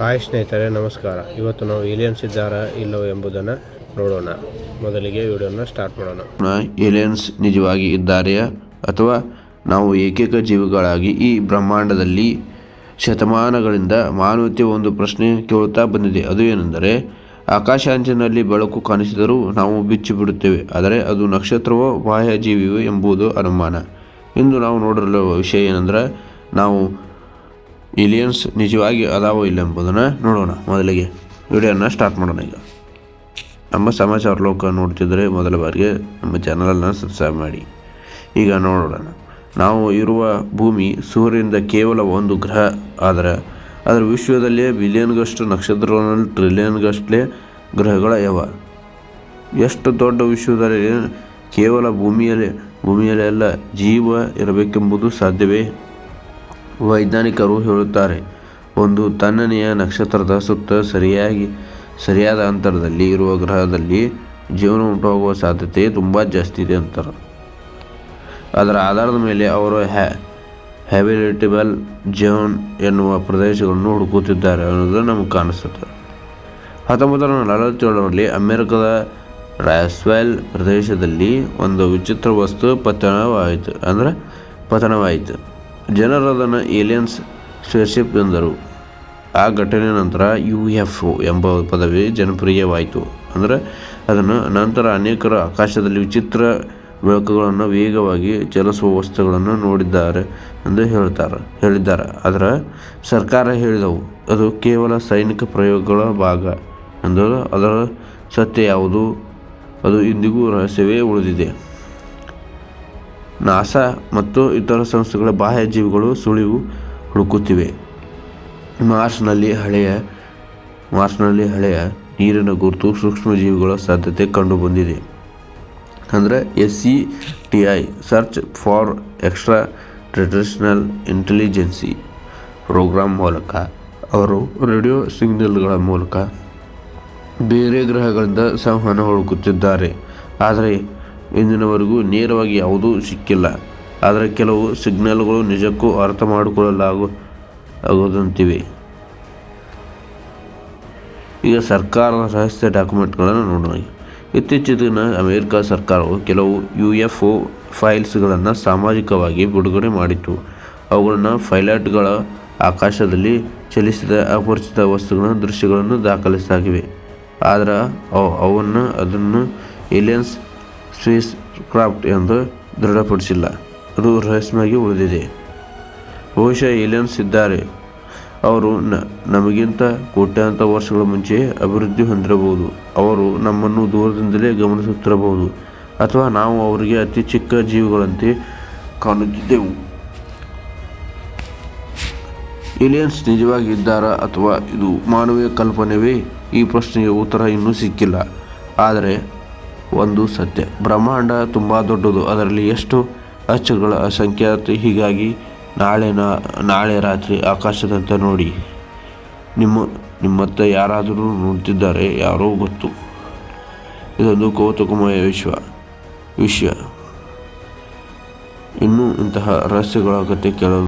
Hi ಸ್ನೇಹಿತರೆ, ನಮಸ್ಕಾರ. ಇವತ್ತು ನಾವು ಏಲಿಯನ್ಸ್ ಇದ್ದಾರಾ ಇಲ್ಲವೋ ಎಂಬುದನ್ನು ನೋಡೋಣ. ಮೊದಲಿಗೆ ವಿಡಿಯೋನ ಸ್ಟಾರ್ಟ್ ಮಾಡೋಣ. ಏಲಿಯನ್ಸ್ ನಿಜವಾಗಿ ಇದ್ದಾರೆಯಾ? ಅಥವಾ ನಾವು ಏಕೈಕ ಜೀವಿಗಳಾಗಿ ಈ ಬ್ರಹ್ಮಾಂಡದಲ್ಲಿ ಶತಮಾನಗಳಿಂದ ಮಾನವತೆ ಒಂದು ಪ್ರಶ್ನೆ ಕೇಳುತ್ತಾ ಬಂದಿದೆ. ಅದು ಏನೆಂದರೆ ಆಕಾಶಾಂಚಿನಲ್ಲಿ ಬೆಳಕು ಕಾಣಿಸಿದರೂ ನಾವು ಬಿಚ್ಚಿ ಬಿಡುತ್ತೇವೆ ಆದರೆ ಅದು ನಕ್ಷತ್ರವೋ ಬಾಹ್ಯ ಜೀವಿಯೋ ಎಂಬುದು ಅನುಮಾನ. ಇಂದು ನಾವು ನೋಡಿರುವ ವಿಷಯ ಏನೆಂದರೆ, ನಾವು ಏಲಿಯನ್ಸ್ ನಿಜವಾಗಿ ಅದಾವೋ ಇಲ್ಲ ಎಂಬುದನ್ನು ನೋಡೋಣ ಮೊದಲಿಗೆ. ವಿಡಿಯೋನ ಸ್ಟಾರ್ಟ್ ಮಾಡೋಣ ಈಗ. ನಮ್ಮ ಸಮಾಚಾರ ಲೋಕ ನೋಡ್ತಿದ್ರೆ ಮೊದಲ ಬಾರಿಗೆ ನಮ್ಮ ಚಾನಲನ್ನು ಸಬ್ಸ್ಕ್ರೈಬ್ ಮಾಡಿ. ಈಗ ನೋಡೋಣ. ನಾವು ಇರುವ ಭೂಮಿ ಸೂರ್ಯನಿಂದ ಕೇವಲ ಒಂದು ಗ್ರಹ, ಆದರೆ ಅದರ ವಿಶ್ವದಲ್ಲೇ ಬಿಲಿಯನ್ಗಷ್ಟು ನಕ್ಷತ್ರಗಳಲ್ಲಿ ಟ್ರಿಲಿಯನ್ಗಷ್ಟಲೇ ಗ್ರಹಗಳ ಯಾವ. ಎಷ್ಟು ದೊಡ್ಡ ವಿಶ್ವದಲ್ಲಿ ಕೇವಲ ಭೂಮಿಯಲ್ಲಿ, ಭೂಮಿಯಲ್ಲೆಲ್ಲ ಜೀವ ಇರಬೇಕೆಂಬುದು ಸಾಧ್ಯವೇ? ವೈಜ್ಞಾನಿಕರು ಹೇಳುತ್ತಾರೆ, ಒಂದು ತಣ್ಣನೆಯ ನಕ್ಷತ್ರದ ಸುತ್ತ ಸರಿಯಾಗಿ, ಸರಿಯಾದ ಅಂತರದಲ್ಲಿ ಇರುವ ಗ್ರಹದಲ್ಲಿ ಜೀವನ ಉಂಟಾಗುವ ಸಾಧ್ಯತೆ ತುಂಬ ಜಾಸ್ತಿ ಇದೆ ಅಂತಾರೆ. ಅದರ ಆಧಾರದ ಮೇಲೆ ಅವರು ಹ್ಯಾ, ಹ್ಯಾಬಿಲಿಟೇಬಲ್ ಜೋನ್ ಎನ್ನುವ ಪ್ರದೇಶಗಳನ್ನು ಹುಡುಕುತ್ತಿದ್ದಾರೆ ಅನ್ನೋದು ನಮಗೆ ಕಾಣಿಸುತ್ತೆ. ಹತ್ತೊಂಬತ್ತು ನೂರ ನಲವತ್ತೇಳರಲ್ಲಿ ಅಮೆರಿಕದ ರಾಸ್ವೆಲ್ ಪ್ರದೇಶದಲ್ಲಿ ಒಂದು ವಿಚಿತ್ರ ವಸ್ತು ಪತನವಾಯಿತು, ಅಂದರೆ ಪತನವಾಯಿತು. ಜನರು ಅದನ್ನು ಏಲಿಯನ್ಸ್ ಸ್ಪೇರ್ಶಿಪ್ ಎಂದರು. ಆ ಘಟನೆ ನಂತರ ಯು ಎಫ್ ಒ ಎಂಬ ಪದವಿ ಜನಪ್ರಿಯವಾಯಿತು. ಅಂದರೆ ಅದನ್ನು ನಂತರ ಅನೇಕರು ಆಕಾಶದಲ್ಲಿ ವಿಚಿತ್ರ ಬೆಳಕುಗಳನ್ನು ವೇಗವಾಗಿ ಚಲಿಸುವ ವಸ್ತುಗಳನ್ನು ನೋಡಿದ್ದಾರೆ ಎಂದು ಹೇಳ್ತಾರೆ, ಹೇಳಿದ್ದಾರೆ. ಆದರೆ ಸರ್ಕಾರ ಹೇಳಿದವು, ಅದು ಕೇವಲ ಸೈನಿಕ ಪ್ರಯೋಗಗಳ ಭಾಗ ಎಂದು. ಅದರ ಸತ್ಯ ಯಾವುದು? ಅದು ಇಂದಿಗೂ ರಹಸ್ಯವೇ ಉಳಿದಿದೆ. ನಾಸಾ ಮತ್ತು ಇತರ ಸಂಸ್ಥೆಗಳ ಬಾಹ್ಯ ಜೀವಿಗಳು ಸುಳಿವು ಹುಡುಕುತ್ತಿವೆ. ಮಾರ್ಸ್ನಲ್ಲಿ ಹಳೆಯ ಮಾರ್ಸ್ನಲ್ಲಿ ಹಳೆಯ ನೀರಿನ ಗುರುತು ಸೂಕ್ಷ್ಮಜೀವಿಗಳ ಸಾಧ್ಯತೆ ಕಂಡುಬಂದಿದೆ. ಅಂದರೆ S C T I search for extra traditional intelligence program ಮೂಲಕ ಅವರು ರೇಡಿಯೋ ಸಿಗ್ನಲ್ಗಳ ಮೂಲಕ ಬೇರೆ ಗ್ರಹಗಳಿಂದ ಸಂವಹನ ಹುಡುಕುತ್ತಿದ್ದಾರೆ. ಆದರೆ ಇಂದಿನವರೆಗೂ ನೇರವಾಗಿ ಯಾವುದೂ ಸಿಕ್ಕಿಲ್ಲ. ಆದರೆ ಕೆಲವು ಸಿಗ್ನಲ್ಗಳು ನಿಜಕ್ಕೂ ಅರ್ಥ ಮಾಡಿಕೊಳ್ಳಲಾಗು ಆಗೋದಂತಿವೆ ಈಗ ಸರ್ಕಾರದ ರಹಸ್ಯ ಡಾಕ್ಯುಮೆಂಟ್ಗಳನ್ನು ನೋಡೋಣ. ಇತ್ತೀಚಿನ ಅಮೆರಿಕ ಸರ್ಕಾರವು ಕೆಲವು ಯು ಎಫ್ ಒ ಫೈಲ್ಸ್ಗಳನ್ನು ಸಾಮಾಜಿಕವಾಗಿ ಬಿಡುಗಡೆ ಮಾಡಿತು ಅವುಗಳನ್ನು ಫೈಲಟ್ಗಳ ಆಕಾಶದಲ್ಲಿ ಚಲಿಸಿದ ಅಪರಿಚಿತ ವಸ್ತುಗಳ ದೃಶ್ಯಗಳನ್ನು ದಾಖಲಿಸಲಾಗಿವೆ. ಆದರೆ ಅವು ಅವನ್ನು ಅದನ್ನು ಏಲಿಯನ್ಸ್ ಸ್ಪೇಸ್ ಕ್ರಾಫ್ಟ್ ಎಂದು ದೃಢಪಡಿಸಿಲ್ಲ. ಅದು ರಹಸ್ಯವಾಗಿ ಉಳಿದಿದೆ. ಬಹುಶಃ ಏಲಿಯನ್ಸ್ ಇದ್ದಾರೆ. ಅವರು ನ, ನಮಗಿಂತ ಕೋಟ್ಯಾಂತರ ವರ್ಷಗಳ ಮುಂಚೆ ಅಭಿವೃದ್ಧಿ ಹೊಂದಿರಬಹುದು. ಅವರು ನಮ್ಮನ್ನು ದೂರದಿಂದಲೇ ಗಮನಿಸುತ್ತಿರಬಹುದು. ಅಥವಾ ನಾವು ಅವರಿಗೆ ಅತಿ ಚಿಕ್ಕ ಜೀವಿಗಳಂತೆ ಕಾಣುತ್ತಿದ್ದೆವು. ಏಲಿಯನ್ಸ್ ನಿಜವಾಗಿ ಇದ್ದಾರಾ ಅಥವಾ ಇದು ಮಾನವೀಯ ಕಲ್ಪನೆವೇ ಈ ಪ್ರಶ್ನೆಗೆ ಉತ್ತರ ಇನ್ನೂ ಸಿಕ್ಕಿಲ್ಲ. ಆದರೆ ಒಂದು ಸತ್ಯ. ಬ್ರಹ್ಮಾಂಡ ತುಂಬ ದೊಡ್ಡದು. ಅದರಲ್ಲಿ ಎಷ್ಟು ಅಚ್ಚುಗಳ ಅಸಂಖ್ಯಾತ ಹೀಗಾಗಿ ನಾಳೆ ನಾಳೆ ರಾತ್ರಿ ಆಕಾಶದಂತೆ ನೋಡಿ. ನಿಮ್ಮ, ನಿಮ್ಮತ್ತ ಯಾರಾದರೂ ನೋಡ್ತಿದ್ದಾರೆ, ಯಾರೋ ಗೊತ್ತು. ಇದೊಂದು ಕೌತುಕಮಯ ವಿಶ್ವ, ವಿಷಯ. ಇನ್ನೂ ಇಂತಹ ರಹಸ್ಯಗಳ ಕತೆ ಕೇಳಲು